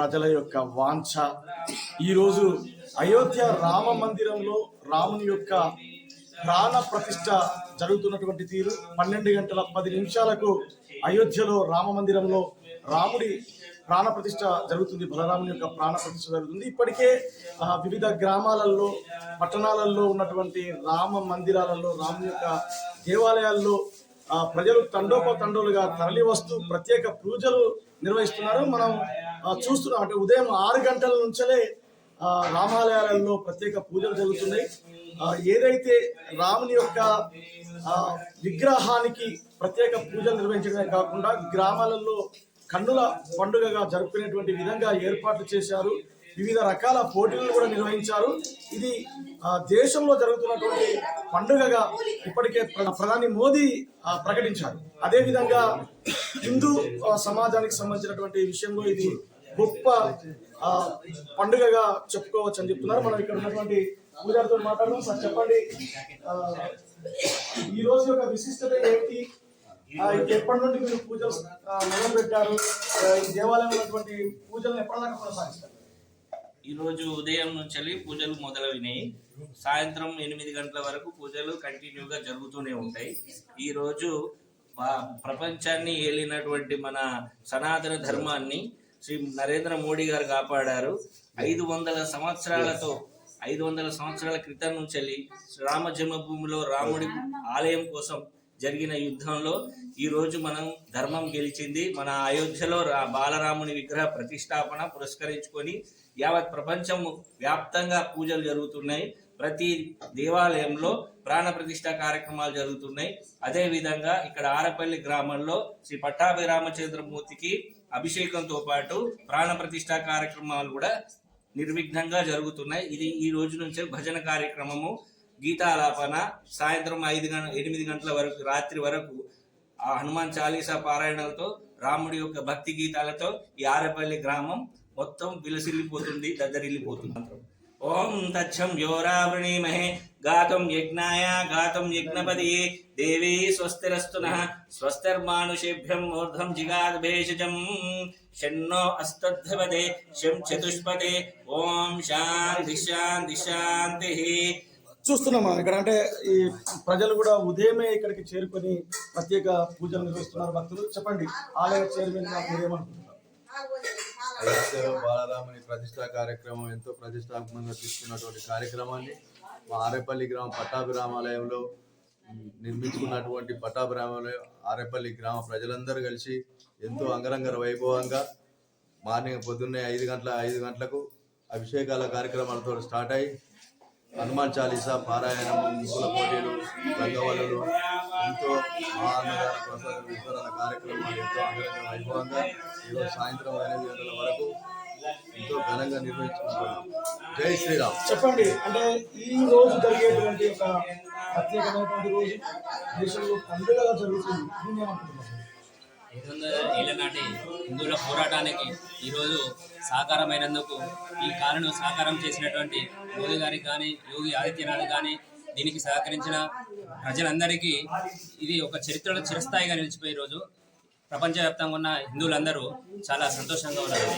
ప్రజల యొక్క వాంఛ. ఈరోజు అయోధ్య రామ మందిరంలో రాముని యొక్క ప్రాణ ప్రతిష్ట జరుగుతున్నటువంటి తీరు. పన్నెండు గంటల పది నిమిషాలకు అయోధ్యలో రామ మందిరంలో రాముడి ప్రాణ ప్రతిష్ట జరుగుతుంది. బలరాముని యొక్క ప్రాణ ప్రతిష్ట జరుగుతుంది. ఇప్పటికే ఆ, వివిధ గ్రామాలలో పట్టణాలలో ఉన్నటువంటి రామ మందిరాలలో రాముని యొక్క దేవాలయాల్లో ప్రజలు తండోపతండోలుగా తరలి వస్తూ ప్రత్యేక పూజలు నిర్వహిస్తున్నారు. మనం చూస్తున్నాం అంటే ఉదయం ఆరు గంటల నుంచలే ఆ, రామాలయాలలో ప్రత్యేక పూజలు జరుగుతున్నాయి. ఆ, ఏదైతే రాముని యొక్క ఆ, విగ్రహానికి ప్రత్యేక పూజలు నిర్వహించడమే కాకుండా గ్రామాలలో కన్నుల పండుగగా జరుపుకునేటువంటి విధంగా ఏర్పాట్లు చేశారు. వివిధ రకాల పోటీలను కూడా నిర్వహించారు. ఇది దేశంలో జరుగుతున్నటువంటి పండుగగా ఇప్పటికే ప్రధాని మోదీ ప్రకటించారు. అదేవిధంగా హిందూ సమాజానికి సంబంధించినటువంటి విషయంలో ఇది గొప్ప పండుగగా చెప్పుకోవచ్చు అని చెప్తున్నారు. మనం ఇక్కడ ఉన్నటువంటి పూజారితో మాట్లాడదాం. సార్ చెప్పండి. ఈ రోజు యొక్క విశిష్టత ఏంటి? ఎప్పటి నుండి మీరు పూజలు ఆ, మొదలు పెట్టారు ఈ దేవాలయంలో పూజలను ఎప్పటిదాకా కొనసాగిస్తారు? ఈరోజు ఉదయం నుంచి పూజలు మొదలైనాయి. సాయంత్రం ఎనిమిది గంటల వరకు పూజలు కంటిన్యూగా జరుగుతూనే ఉంటాయి. ఈరోజు ప్రపంచాన్ని ఏలినటువంటి మన సనాతన ధర్మాన్ని శ్రీ నరేంద్ర మోడీ గారు కాపాడారు. ఐదు వందల సంవత్సరాలతో ఐదు వందల సంవత్సరాల క్రితం నుంచి రామ జన్మభూమిలో రాముడి ఆలయం కోసం జరిగిన యుద్ధంలో ఈరోజు మనం ధర్మం గెలిచింది. మన అయోధ్యలో రా- బాలరాముని విగ్రహ ప్రతిష్టాపన పురస్కరించుకొని యావత్ ప్రపంచం వ్యాప్తంగా పూజలు జరుగుతున్నాయి. ప్రతి దేవాలయంలో ప్రాణ ప్రతిష్ట కార్యక్రమాలు జరుగుతున్నాయి. అదేవిధంగా ఇక్కడ ఆరపల్లి గ్రామంలో శ్రీ పట్టాభి రామచంద్రమూర్తికి అభిషేకంతో పాటు ప్రాణ ప్రతిష్ట కార్యక్రమాలు కూడా నిర్విఘ్నంగా జరుగుతున్నాయి. ఇది ఈ రోజు నుంచే భజన కార్యక్రమము. గీతాలాపన సాయంత్రం ఐదు గంట ఎనిమిది గంటల వరకు రాత్రి వరకు ఆ హనుమాన్ చాలీసా పారాయణలతో రాముడి యొక్క భక్తి గీతాలతో ఈ ఆరేపల్లి గ్రామం మొత్తం విలసిల్లిపోతుంది దద్దరిల్లిపోతుంది. ఓం తచ్చం యోరావృణీమహే గాతం యజ్ఞాయ గాతం యజ్ఞపదియే దేవీ స్వస్తిరస్తున స్వస్తిర్మానుషేభ్యం ఊర్ధం జిగాద్ భేషజం షన్నో అస్తద్ధవదే శం చతుష్పదే ఓం శాంతి శాంతి శాంతి. చూస్తున్నాం మనం. ఇక్కడ అంటే ఈ ప్రజలు కూడా ఉదయమే ఇక్కడికి చేరుకొని ప్రత్యేక పూజలు నిర్వహిస్తున్నారు భక్తులు. చెప్పండి ఆలయ చైర్మన్గా మీరేమనుకుంటున్నారు అయోధ్యలో బాలరాముని ప్రతిష్టా కార్యక్రమం ఎంతో ప్రతిష్టాత్మకంగా తీసుకున్నటువంటి కార్యక్రమాన్ని మా ఆరేపల్లి గ్రామం పట్టాభిరామాలయంలో నిర్మించుకున్నటువంటి పట్టాభిరామాలయం ఆరేపల్లి గ్రామ ప్రజలందరూ కలిసి ఎంతో అంగరంగ వైభవంగా మార్నింగ్ పొద్దున్నే ఐదు గంటల ఐదు గంటలకు అభిషేకాల కార్యక్రమాలతో స్టార్ట్ అయ్యి హనుమాన్ చాలీసా పారాయణం ముగ్గుల పోటీలు రంగవల్లులు ఎంతో మహాన్నదాన ప్రసాద కార్యక్రమాలు ఎంతో అంగరంగ వైభవంగా ఈరోజు సాయంత్రం ఎనిమిది గంటల వరకు ఎంతో ఘనంగా నిర్వహించుకుంటున్నాం. జై శ్రీరామ్. చెప్పండి అంటే ఈ రోజు జరిగేటువంటి ఒక ప్రత్యేకమైనటువంటి రోజు దేశంలో పండుగగా జరుగుతుంది దీన్ని హిందువుల పోరాటానికి ఈరోజు సాకారమైనందుకు ఈ కాలను సాకారం చేసినటువంటి మోదీ గారికి కానీ యోగి ఆదిత్యనాథ్ కానీ దీనికి సహకరించిన ప్రజలందరికీ ఇది ఒక చరిత్రలో చిరస్థాయిగా నిలిచిపోయే రోజు. ప్రపంచవ్యాప్తంగా ఉన్న హిందువులందరూ చాలా సంతోషంగా ఉన్నారు.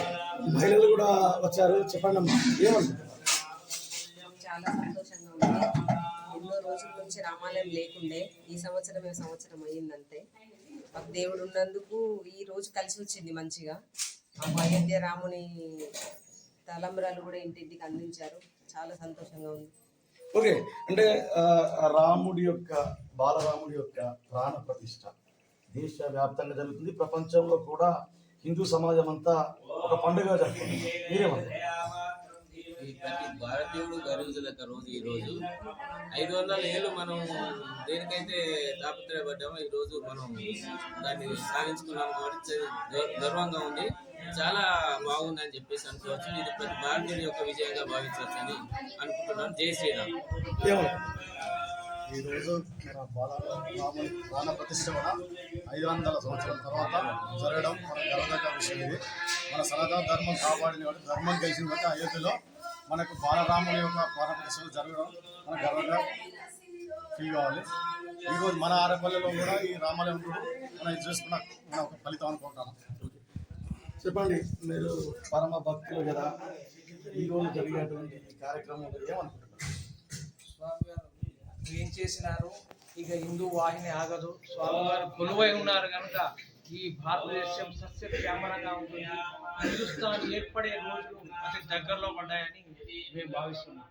మహిళలు కూడా వచ్చారు. చెప్పండి చాలా సంతోషంగా ఉంది. ఎన్నో రోజుల నుంచి రామాలయం లేకుండే ఈ సంవత్సరమే సంవత్సరం అయ్యిందంతే మాకు దేవుడు ఉన్నందుకు ఈ రోజు కలిసి వచ్చింది మంచిగా. మాకు అయోధ్య రాముని తలంబ్రాలు కూడా ఇంటింటికి అందించారు. చాలా సంతోషంగా ఉంది. ఓకే అంటే రాముడి యొక్క బాలరాముడి యొక్క ప్రాణ ప్రతిష్ట దేశ వ్యాప్తంగా జరుగుతుంది. ప్రపంచంలో కూడా హిందూ సమాజం అంతా ఒక పండుగ జరుగుతుంది మీరేమంటారు? ప్రతి భారతీయుడు గర్వించదగ్గ రోజు ఈ రోజు. ఐదు వందల ఏళ్ళు మనం దేనికైతే తాపత్రయపడ్డామో ఈ రోజు మనం దాన్ని సాధించుకున్నాం కాబట్టి గర్వంగా ఉంది. చాలా బాగుందని చెప్పేసి అనుకోవచ్చు. ఇది ప్రతి భారతీయుడి యొక్క విజయంగా భావించవచ్చు అని అనుకుంటున్నాను. జై శ్రీరామ్. ఈరోజు మన బాలరాముని ప్రాణ ప్రతిష్ట ఐదు వందల సంవత్సరాల తర్వాత జరగడం మన గర్వదగ్గ విషయం ఇది. మన సనాతన ధర్మం కాపాడిన ధర్మం గెలిచిన బట్టి అయోధ్యలో మనకు బాలరాముని యొక్క ప్రాణ ప్రతిష్టలు జరగడం మన గర్వంగా ఫీల్ కావాలి. ఈరోజు మన ఆరపల్లెలో కూడా ఈ రామాలయం మనం చేసుకున్న మన ఒక ఫలితం అనుకుంటాను చెప్పండి మీరు పరమ భక్తులు కదా ఈ రోజు జరిగేటువంటి ఈ కార్యక్రమం గురించి ఏమనుకుంటున్నారు? స్వామి గారు ఏం చేసినారు? ఇక హిందూ వాహిని ఆగదు. స్వామి గారు కొలువై ఉన్నారు కనుక ఈ భారతదేశం సస్యశ్యామలంగా ఉంటుంది. హిందుస్థాన్ ఏర్పడే రోజులు అతి దగ్గరలో పడ్డాయని మేము భావిస్తున్నాం.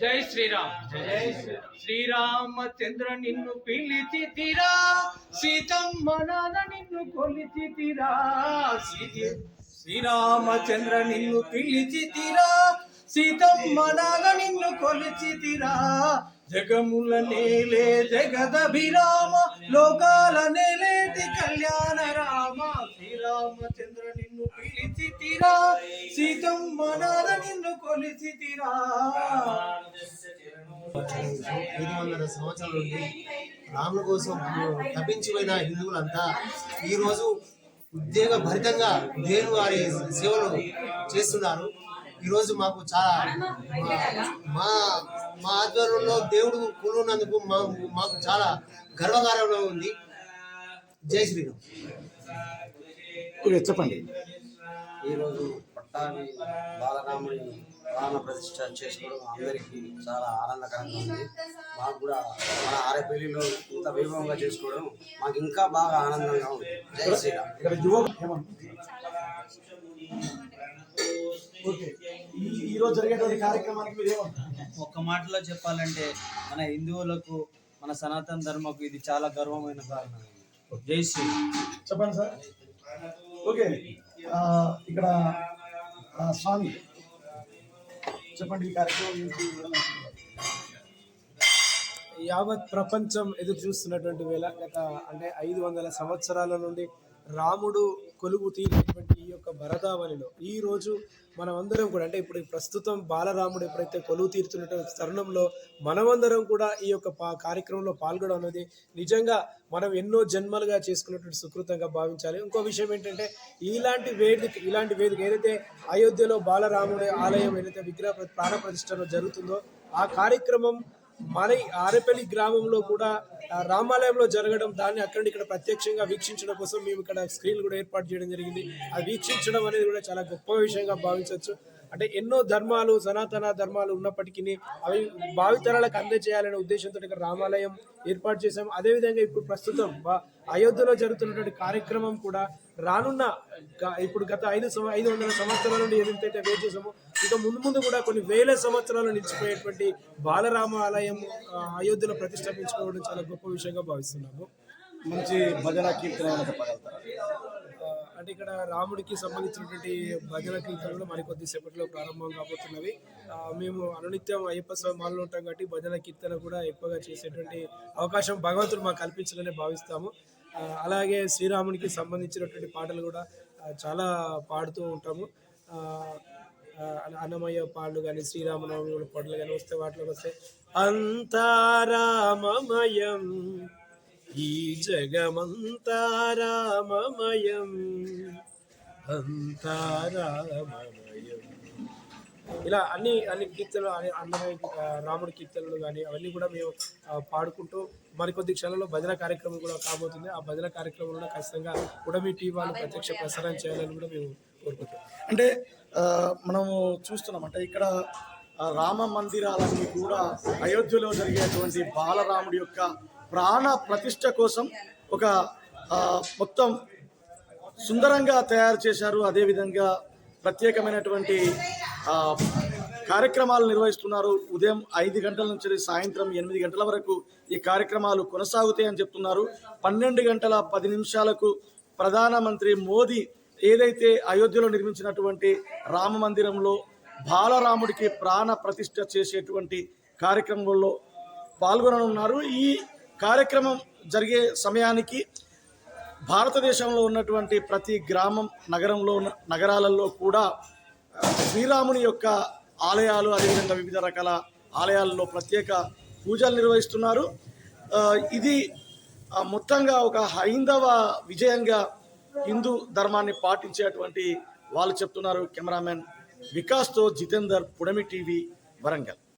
జై శ్రీరామ్. జై శ్రీరామ్. శ్రీరామచంద్ర నిన్ను పిలిచి తీరా సీతమ్మ నాన్న నిన్ను కొలిచి తీరా సీత శ్రీరామచంద్ర నిన్ను పిలిచి తీరా సీతమ్మ నిన్ను కొలిచి తీరా జగముల నేలే జగదభిరామ లోకాల నేలేటి కళ్యాణ రామ. శ్రీరామచంద్ర నిన్ను పిలిచి తీరా సీతమ్మ మనాల నిన్ను కొలిచి తీరా ఐదు వందల సంవత్సరాల నుండి రాముల కోసం తప్పించిపోయిన హిందువులంతా ఈరోజు ఉద్యోగ భరితంగా దేవుని వారి సేవలు చేస్తున్నారు. ఈరోజు మాకు చాలా మా మా ఆధ్వర్యంలో దేవుడు కొలువున్నందుకు మా మాకు చాలా గర్వకారంగా ఉంది. జై శ్రీరామ్. చెప్పండి. ఈరోజు పట్టాభి బాలరాముడి ప్రాణ ప్రతిష్ట చేసుకోవడం అందరికీ చాలా ఆనందకరంగా ఉంది. మాకు కూడా మన ఆరపల్లిలో ఇంత వైభవంగా చేసుకోవడం మాకు ఇంకా బాగా ఆనందంగా ఉంది. జై శ్రీరామ్. ఈ ఈ రోజు జరిగేటువంటి కార్యక్రమానికి మీరు ఏమంటారు? ఒక్క మాటలో చెప్పాలంటే మన హిందువులకు మన సనాతన ధర్మకు ఇది చాలా గర్వమైన కారణం. జై శ్రీ. చెప్పండి సార్. ఓకే. ఆ, ఇక్కడ ఆ, స్వామి. చెప్పండి ఈ కార్యక్రమం యావత్ ప్రపంచం ఎదురు చూస్తున్నటువంటి వేళ గత అంటే ఐదు వందల సంవత్సరాల నుండి రాముడు కొలువు తీరినటువంటి ఈ యొక్క భరతావనిలో ఈ రోజు మనమందరం కూడా అంటే ఇప్పుడు ప్రస్తుతం బాలరాముడు ఎప్పుడైతే కొలువు తీరుతున్నటువంటి తరుణంలో మనమందరం కూడా ఈ యొక్క పా కార్యక్రమంలో పాల్గొనడం అనేది నిజంగా మనం ఎన్నో జన్మలుగా చేసుకున్నటువంటి సుకృతంగా భావించాలి. ఇంకో విషయం ఏంటంటే ఇలాంటి వేదిక ఇలాంటి వేదిక ఏదైతే అయోధ్యలో బాలరాముడి ఆలయం ఏదైతే విగ్రహ ప్రాణ ప్రతిష్టలో జరుగుతుందో ఆ కార్యక్రమం మన ఆరేపల్లి గ్రామంలో కూడా రామాలయంలో జరగడం దాన్ని అక్కడ ఇక్కడ ప్రత్యక్షంగా వీక్షించడం కోసం మేము ఇక్కడ స్క్రీన్ కూడా ఏర్పాటు చేయడం జరిగింది. అది వీక్షించడం అనేది కూడా చాలా గొప్ప విషయంగా భావించవచ్చు. అంటే ఎన్నో ధర్మాలు సనాతన ధర్మాలు ఉన్నప్పటికీ అవి భావితరాలకు అందజేయాలనే ఉద్దేశంతో ఇక్కడ రామాలయం ఏర్పాటు చేశాం అదేవిధంగా ఇప్పుడు ప్రస్తుతం అయోధ్యలో జరుగుతున్నటువంటి కార్యక్రమం కూడా రానున్న ఇప్పుడు గత ఐదు ఐదు వందల సంవత్సరాల నుండి ఏదైతే వేట్ చేసామో ఇక ముందు ముందు కూడా కొన్ని వేల సంవత్సరాలు నిలిచిపోయేటువంటి బాలరామ ఆలయం అయోధ్యలో ప్రతిష్టాపించుకోవడం చాలా గొప్ప విషయంగా భావిస్తున్నాము. మంచి భజన కీర్తన అంటే ఇక్కడ రాముడికి సంబంధించినటువంటి భజన కీర్తనలు మరి కొద్దిసేపట్లో ప్రారంభం కాబోతున్నవి. మేము అనునిత్యం అయ్యప్ప స్వామి మాలలో ఉంటాం కాబట్టి భజన కీర్తన కూడా ఎక్కువగా చేసేటువంటి అవకాశం భగవంతుడు మాకు కల్పించాలని భావిస్తాము. అలాగే శ్రీరామునికి సంబంధించినటువంటి పాటలు కూడా చాలా పాడుతూ ఉంటాము. అన్నమయ్య పాటలు కానీ శ్రీరామనవమి పాటలు కానీ వస్తే వాటిలోకి వస్తే అంతారామమయం. ఈ జగమంతారామమయం. అంతారామమయం. ఇలా అన్ని అన్ని కీర్తనలు అన్నమయ్య రాముడి కీర్తనలు కానీ అవన్నీ కూడా మేము పాడుకుంటూ మరికొద్ది క్షణంలో భజన కార్యక్రమం కూడా కాబోతుంది. ఆ భజన కార్యక్రమంలో ఖచ్చితంగా ఉడమి టీవీ వాళ్ళు ప్రత్యక్ష ప్రసారం చేయాలని కూడా మేము కోరుకుంటాం అంటే మనము చూస్తున్నాం. అంటే ఇక్కడ రామ మందిరాలన్నీ కూడా అయోధ్యలో జరిగేటువంటి బాలరాముడి యొక్క ప్రాణ ప్రతిష్ట కోసం ఒక మొత్తం సుందరంగా తయారు చేశారు. అదేవిధంగా ప్రత్యేకమైనటువంటి కార్యక్రమాలు నిర్వహిస్తున్నారు. ఉదయం ఐదు గంటల నుంచి సాయంత్రం ఎనిమిది గంటల వరకు ఈ కార్యక్రమాలు కొనసాగుతాయని చెప్తున్నారు. పన్నెండు గంటల పది నిమిషాలకు ప్రధానమంత్రి మోదీ ఏదైతే అయోధ్యలో నిర్మించినటువంటి రామ మందిరంలో బాలరాముడికి ప్రాణ ప్రతిష్ఠ చేసేటువంటి కార్యక్రమంలో పాల్గొననున్నారు. ఈ కార్యక్రమం జరిగే సమయానికి భారతదేశంలో ఉన్నటువంటి ప్రతి గ్రామం నగరంలో ఉన్న నగరాలలో కూడా శ్రీరాముని యొక్క ఆలయాలు అదేవిధంగా వివిధ రకాల ఆలయాల్లో ప్రత్యేక పూజలు నిర్వహిస్తున్నారు. ఇది మొత్తంగా ఒక హైందవ విజయంగా హిందూ ధర్మాన్ని పాటించేటువంటి వాళ్ళు చెప్తున్నారు కెమెరామెన్ వికాస్తో జితేందర్ పుడమి టీవీ వరంగల్.